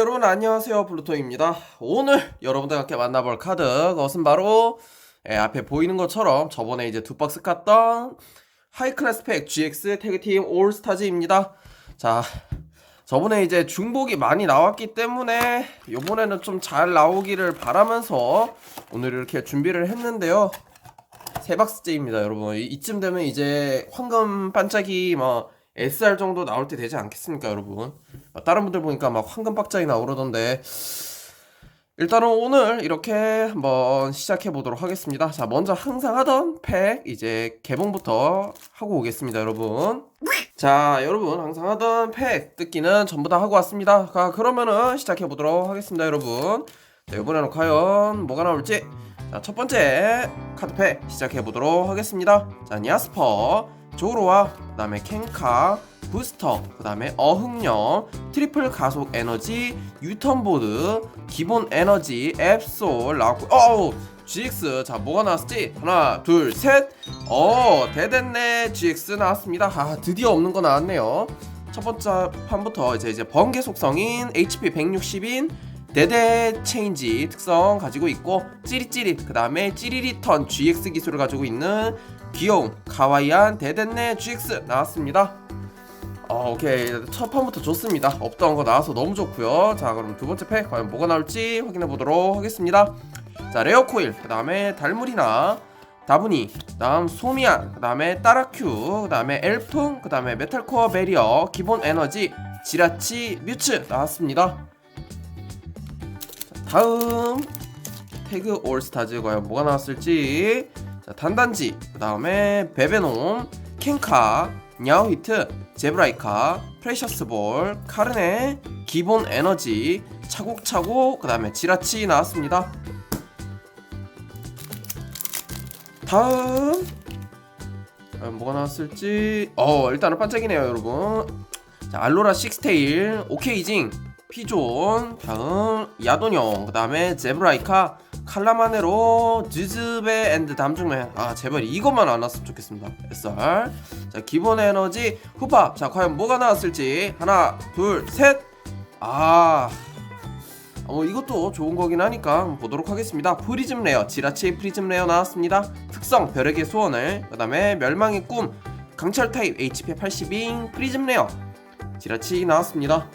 여러분 안녕하세요. 블루토입니다. 오늘 여러분들과 함께 만나볼 카드 그것은 바로 예, 앞에 보이는 것처럼 저번에 이제 두 박스 깠던 하이클래스 팩 GX 태그팀 올스타즈입니다. 자 저번에 이제 중복이 많이 나왔기 때문에 이번에는 좀 잘 나오기를 바라면서 오늘 이렇게 준비를 했는데요. 세 박스째입니다 여러분. 이- 이쯤 되면 이제 황금 반짝이 뭐 SR 정도 나올 때 되지 않겠습니까 여러분 아, 다른 분들 보니까 막 황금 박자이 나오던데 일단은 오늘 이렇게 한번 시작해 보도록 하겠습니다. 자, 먼저 항상 하던 팩 이제 개봉부터 하고 오겠습니다, 여러분. 자, 여러분 항상 하던 팩 뜯기는 전부 다 하고 왔습니다. 자, 그러면은 시작해 보도록 하겠습니다, 여러분. 자, 이번에는 과연 뭐가 나올지. 자, 첫 번째 카드 팩 시작해 보도록 하겠습니다. 자, 니아스퍼, 조로와 그다음에 캔카, 부스터, 그 다음에 어흥령, 트리플 가속 에너지, 유턴보드, 기본 에너지, 앱솔 나왔고, 어우, GX. 자, 뭐가 나왔지? 하나, 둘, 셋. 어, 대됐네. GX 나왔습니다. 아, 드디어 없는 거 나왔네요. 첫 번째 판부터 이제 이제 번개 속성인 HP 160인 대대 체인지 특성 가지고 있고 찌릿찌릿 그 다음에 찌리리턴 GX 기술을 가지고 있는 귀여운 가와이한 대댄네 GX 나왔습니다. 어, 오케이 첫 판부터 좋습니다. 없던 거 나와서 너무 좋고요. 자 그럼 두 번째 팩 과연 뭐가 나올지 확인해 보도록 하겠습니다. 자 레어 코일 그 다음에 달무리나 다분히 다음 소미안 그 다음에 따라큐 그 다음에 엘풍 그 다음에 메탈코어 베리어 기본 에너지 지라치 뮤츠 나왔습니다. 자, 다음 태그 올스타즈 과연 뭐가 나왔을지. 자, 단단지 그 다음에 베베놈 캔카 냐오히트 제브라이카 프레셔스볼 카르네 기본 에너지 차곡차곡 그 다음에 지라치 나왔습니다. 다음 과연 뭐가 나왔을지. 어 일단은 반짝이네요 여러분. 자 알로라 식스테일 오케이징 피존 다음 야도뇽 그 다음에 제브라이카 칼라마네로 드즈베 앤드 담중맨 아 제발 이것만 안 왔으면 좋겠습니다. SR 자 기본 에너지 후파 자 과연 뭐가 나왔을지. 하나 둘셋아. 어, 이것도 좋은 거긴 하니까 보도록 하겠습니다. 프리즘 레어, 지라치 프리즘 레어 나왔습니다. 특성, 벼락의 소원을, 그 다음에 멸망의 꿈, 강철 타입, HP 80인 프리즘 레어, 지라치 나왔습니다.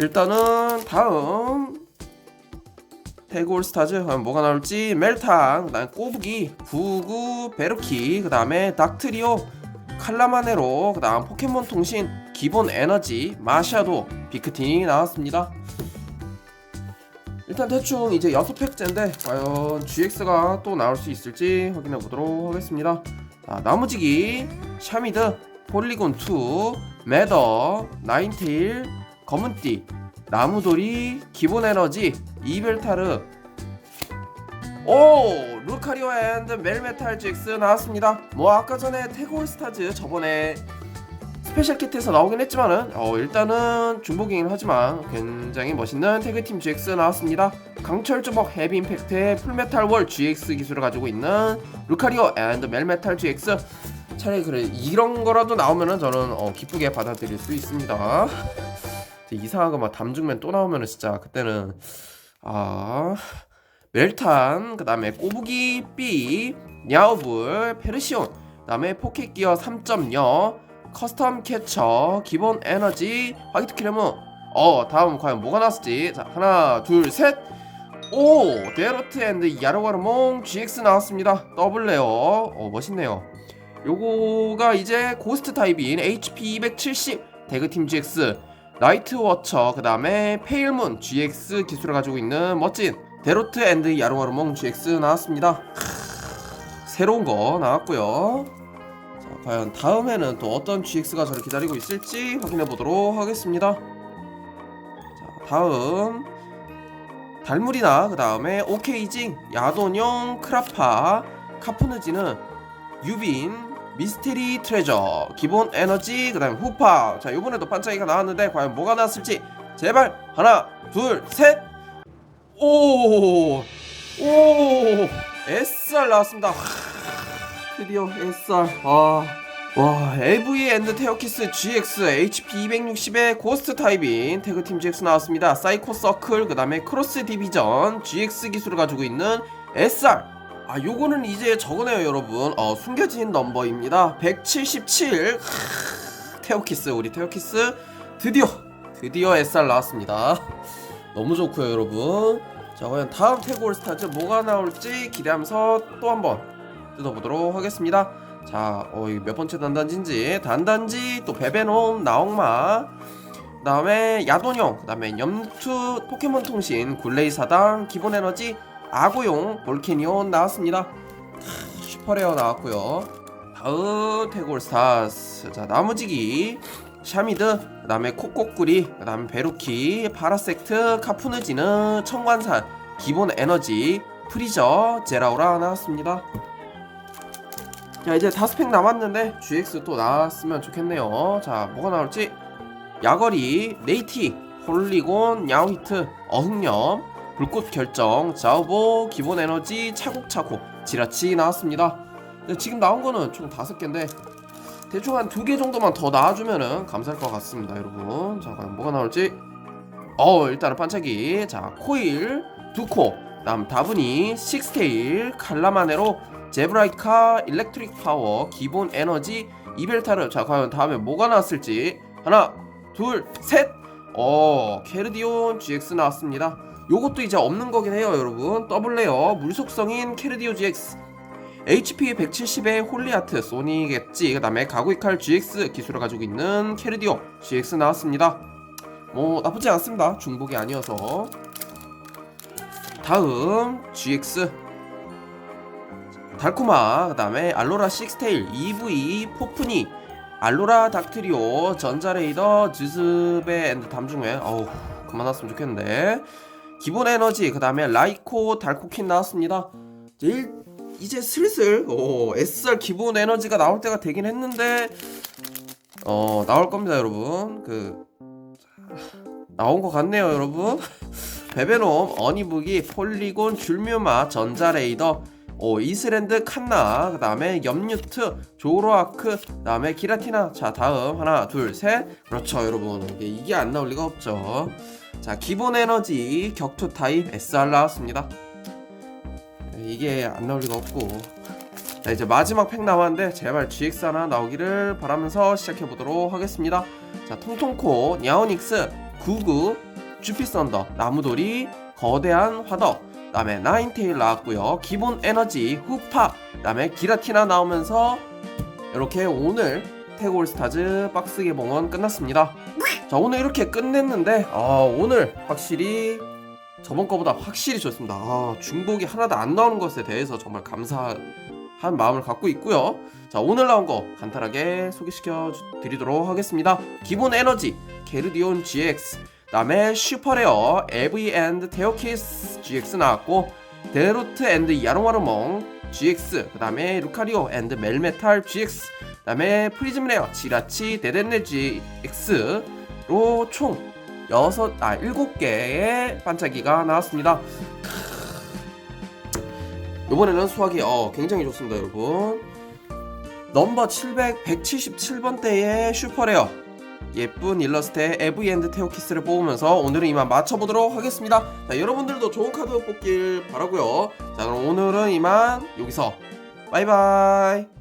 일단은 다음 태그 올스타즈 과연 뭐가 나올지 멜탄, 그 다음에 꼬부기, 부구, 베르키, 그 다음에 닥트리오, 칼라마네로, 그 다음 포켓몬 통신, 기본 에너지, 마샤도, 비크틴이 나왔습니다. 일단 대충 이제 6팩째인데 과연 GX가 또 나올 수 있을지 확인해 보도록 하겠습니다. 자, 나무지기, 샤미드, 폴리곤 2, 매더, 나인테일, 검은띠, 나무돌이, 기본 에너지, 이벨타르, 오! 루카리오 앤드 멜메탈 GX 나왔습니다. 뭐 아까 전에 태고올 스타즈 저번에 스페셜 키트에서 나오긴 했지만은 어 일단은 중복이긴 하지만 굉장히 멋있는 태그팀 GX 나왔습니다. 강철 주먹 헤비 임팩트의 풀메탈 월 GX 기술을 가지고 있는 루카리오 앤드 멜메탈 GX 차라리 그래 이런 거라도 나오면은 저는 어, 기쁘게 받아들일 수 있습니다. 이상한 거막 담중맨 또 나오면은 진짜 그때는 아 멜탄 그 다음에 꼬부기 B 냐오불 페르시온 그 다음에 포켓 기어 3.0 커스텀 캐쳐 기본 에너지 화이트 키레무. 어 다음 과연 뭐가 나왔을지. 자 하나 둘셋 오 데로트 앤드 야르와르몽 GX 나왔습니다. 더블 레어. 어 멋있네요. 요거가 이제 고스트 타입인 HP 270 대그팀 GX 나이트 워처 그 다음에 페일문 GX 기술을 가지고 있는 멋진 데로트 앤드 야르와르몽 GX 나왔습니다. 크, 새로운 거 나왔고요. 자, 과연 다음에는 또 어떤 GX가 저를 기다리고 있을지 확인해 보도록 하겠습니다. 자, 다음. 달무리나 그 다음에 오케이징, 야돈용, 크라파, 카푸느지는 유빈, 미스테리 트레저, 기본 에너지, 그 다음에 후파. 자, 이번에도 반짝이가 나왔는데 과연 뭐가 나왔을지 제발 하나, 둘, 셋. 오, 오, SR 나왔습니다. 드디어 SR 아와 AV 앤드 테어키스 GX HP 260의 고스트 타입인 태그팀 GX 나왔습니다 사이코 서클 그 다음에 크로스 디비전 GX 기술을 가지고 있는 SR 아 요거는 이제 저거네요 여러분. 어 숨겨진 넘버입니다. 177 테오키스 우리 테오키스. 드디어 드디어 SR 나왔습니다. 너무 좋고요 여러분. 자 과연 다음 태그 올스타즈 뭐가 나올지 기대하면서 또 한번 뜯어보도록 하겠습니다. 자, 어, 이게 몇 번째 단단지인지. 단단지 또 베베놈 나옥마. 그 다음에 야돈형 그 다음에 염투 포켓몬 통신 굴레이 사당 기본 에너지 아고용 볼케니온 나왔습니다. 크, 슈퍼레어 나왔고요. 다음 태골스타스. 자 나무지기 샤미드 그 다음에 코코꾸리 그 다음에 베루키 파라섹트 카푸느지는 청관산 기본 에너지 프리저 제라우라 나왔습니다. 자 이제 다섯 팩 남았는데 GX 또 나왔으면 좋겠네요. 자 뭐가 나올지? 야거리 네이티 폴리곤 야오히트 어흥염 불꽃 결정 자오보 기본 에너지 차곡차곡 지라치 나왔습니다. 지금 나온 거는 총 다섯 개인데 대충 한 두 개 정도만 더 나와주면은 감사할 것 같습니다 여러분. 자 과연 뭐가 나올지. 어 일단은 반짝이. 자 코일 두 코. 다음 다분히 식스테일 칼라마네로 제브라이카 일렉트릭 파워 기본 에너지 이벨타르. 자 과연 다음에 뭐가 나왔을지. 하나 둘 셋어 캐르디온 GX 나왔습니다 요것도 이제 없는 거긴 해요 여러분. 더블 레어 물속성인 캐르디오 GX HP 170의 홀리아트 소니겠지. 그 다음에 가구이칼 GX 기술을 가지고 있는 캐르디오 GX 나왔습니다. 뭐 나쁘지 않습니다. 중복이 아니어서. 다음 GX 달코마 그 다음에 알로라 식스테일 EV 포프니. 알로라 닥트리오 전자레이더 즈즈베 앤드 담중회 어우 그만났으면 좋겠는데 기본 에너지 그 다음에 라이코 달코킨 나왔습니다. 제일 이제 슬슬 오, SR 기본 에너지가 나올 때가 되긴 했는데 어 나올 겁니다 여러분. 그 나온 것 같네요 여러분. 베베놈 어니북이 폴리곤 줄뮤마 전자레이더 오 이스랜드 칸나 그 다음에 염유트 조로아크 그 다음에 기라티나. 자 다음. 하나 둘 셋. 그렇죠 여러분. 이게 안 나올 리가 없죠 자 기본 에너지 격투 타입 SR 나왔습니다. 이게 안 나올 리가 없고. 자 이제 마지막 팩 나왔는데 제발 GX 하나 나오기를 바라면서 시작해 보도록 하겠습니다. 자 통통코 냐오닉스 구구 주피썬더 나무돌이 거대한 화덕 그다음에 나인테일 나왔고요. 기본 에너지 후파 그다음에 기라티나 나오면서 이렇게 오늘 태골 스타즈 박스 개봉은 끝났습니다 자 오늘 이렇게 끝냈는데 아 오늘 확실히 저번 거보다 확실히 좋습니다. 아 중복이 하나도 안 나오는 것에 대해서 정말 감사한 마음을 갖고 있고요. 자 오늘 나온 거 간단하게 소개시켜 드리도록 하겠습니다. 기본 에너지 게르디온 GX 다음에 슈퍼레어 에브이 앤드 테오키스 GX 나왔고 데로트 앤드 야롱와르몽 GX 그 다음에 루카리오 앤드 멜메탈 GX 그 다음에 프리즘 레어 지라치 데덴네 GX 로총 여섯 아 일곱 개의 반짝이가 나왔습니다. 이번에는 수학이 어 굉장히 좋습니다, 여러분. 넘버 700 177번대의 슈퍼레어 예쁜 일러스트의 에브이엔드 테오키스를 뽑으면서 오늘은 이만 마쳐보도록 하겠습니다. 자, 여러분들도 좋은 카드 뽑길 바라고요. 자, 그럼 오늘은 이만 여기서 바이바이.